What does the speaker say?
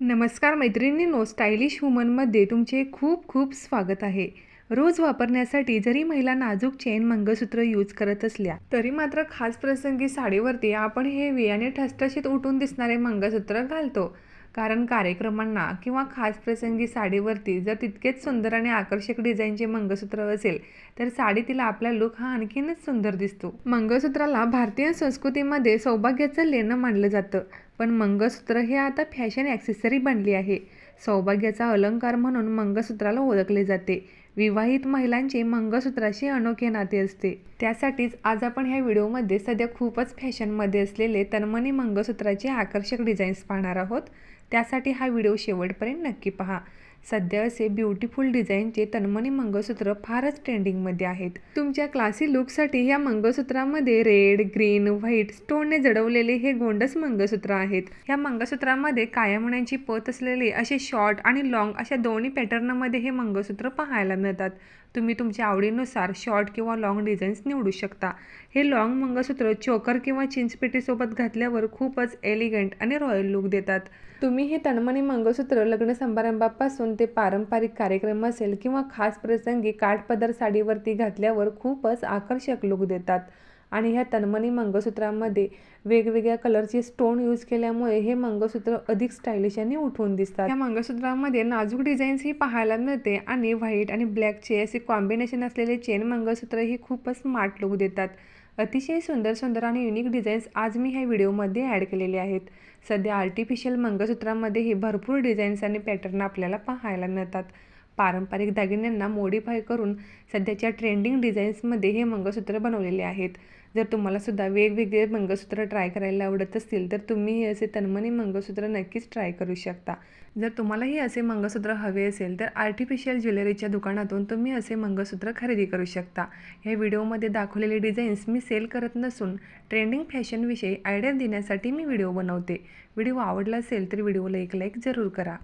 नमस्कार मैत्रिणींनो स्टायलिश वुमनमध्ये तुमचे खूप खूप स्वागत आहे. रोज वापरण्यासाठी जरी महिला नाजूक चेन मंगळसूत्र यूज करत असल्या तरी मात्र खास प्रसंगी साडीवरती आपण हे वियाने ठसठशीत उठून दिसणारे मंगळसूत्र घालतो. कारण कार्यक्रमांना किंवा खास प्रसंगी साडीवरती जर तितकेच सुंदर आणि आकर्षक डिझाईनचे मंगळसूत्र असेल तर साडी तिला आपला लुक हा आणखीनच सुंदर दिसतो. मंगळसूत्राला भारतीय संस्कृतीमध्ये सौभाग्याचं लेणं मानलं जातं पण मंगळसूत्र हे आता फॅशन ॲक्सेसरी बनली आहे. सौभाग्याचा अलंकार म्हणून मंगळसूत्राला ओळखले जाते. विवाहित महिलांचे मंगळसूत्राशी अनोखे नाते असते. त्यासाठीच आज आपण ह्या व्हिडिओमध्ये सध्या खूपच फॅशनमध्ये असलेले तन्मनी मंगळसूत्राचे आकर्षक डिझाईन्स पाहणार आहोत. त्यासाठी हा व्हिडिओ शेवटपर्यंत नक्की पहा. सध्या असे ब्युटिफुल डिझाईनचे तन्मनी मंगळसूत्र फारच ट्रेंडिंगमध्ये आहेत. तुमच्या क्लासी लुकसाठी ह्या मंगळसूत्रामध्ये रेड ग्रीन व्हाईट स्टोनने जडवलेले हे गोंडस मंगळसूत्र आहेत. ह्या मंगळसूत्रामध्ये कायमण्यांची पत असलेले असे शॉर्ट आणि लॉंग अशा दोन्ही पॅटर्नमध्ये हे मंगळसूत्र पाहायला मिळते येतात. तुम्ही तुमच्या आवडीनुसार शॉर्ट किंवा लॉंग डिझाईन्स निवडू शकता. हे लॉंग मंगळसूत्र चोकर किंवा चिंचपेटीसोबत घातल्यावर खूपच एलिगंट आणि रॉयल लुक देतात. तुम्ही हे तणमणी मंगळसूत्र लग्न समारंभापासून ते पारंपरिक कार्यक्रम असेल किंवा खास प्रसंगी काठपदर साडीवरती घातल्यावर खूपच आकर्षक लुक देतात. आणि ह्या तन्मनी मंगळसूत्रामध्ये वेगवेगळ्या कलरचे स्टोन यूज केल्यामुळे हे मंगळसूत्र अधिक स्टायलिश आणि उठून दिसतात. या मंगळसूत्रामध्ये नाजूक डिझाईन्सही पाहायला मिळते आणि व्हाईट आणि ब्लॅकचे असे कॉम्बिनेशन असलेले चेन मंगळसूत्र ही खूपच स्मार्ट लुक देतात. अतिशय सुंदर सुंदर आणि युनिक डिझाईन्स आज मी ह्या व्हिडिओमध्ये ॲड केलेले आहेत. सध्या आर्टिफिशियल मंगळसूत्रामध्येही भरपूर डिझाईन्स आणि पॅटर्न आपल्याला पाहायला मिळतात. पारंपरिक दागिन्यांना मॉडिफाय करून सध्याच्या ट्रेंडिंग डिझाईन्समध्ये हे मंगळसूत्र बनवलेले आहेत. जर तुम्हाला सुद्धा वेगवेगळे मंगळसूत्र ट्राय करायला आवडत असतील तर तुम्ही हे असे तन्मनी मंगळसूत्र नक्कीच ट्राय करू शकता. जर तुम्हालाही असे मंगळसूत्र हवे असेल तर आर्टिफिशियल ज्वेलरीच्या दुकानातून तुम्ही असे मंगळसूत्र खरेदी करू शकता. ह्या व्हिडिओमध्ये दाखवलेले डिझाईन्स मी सेल करत नसून ट्रेंडिंग फॅशनविषयी आयडिया देण्यासाठी मी व्हिडिओ बनवते. व्हिडिओ आवडला असेल तर व्हिडिओला एक लाईक जरूर करा.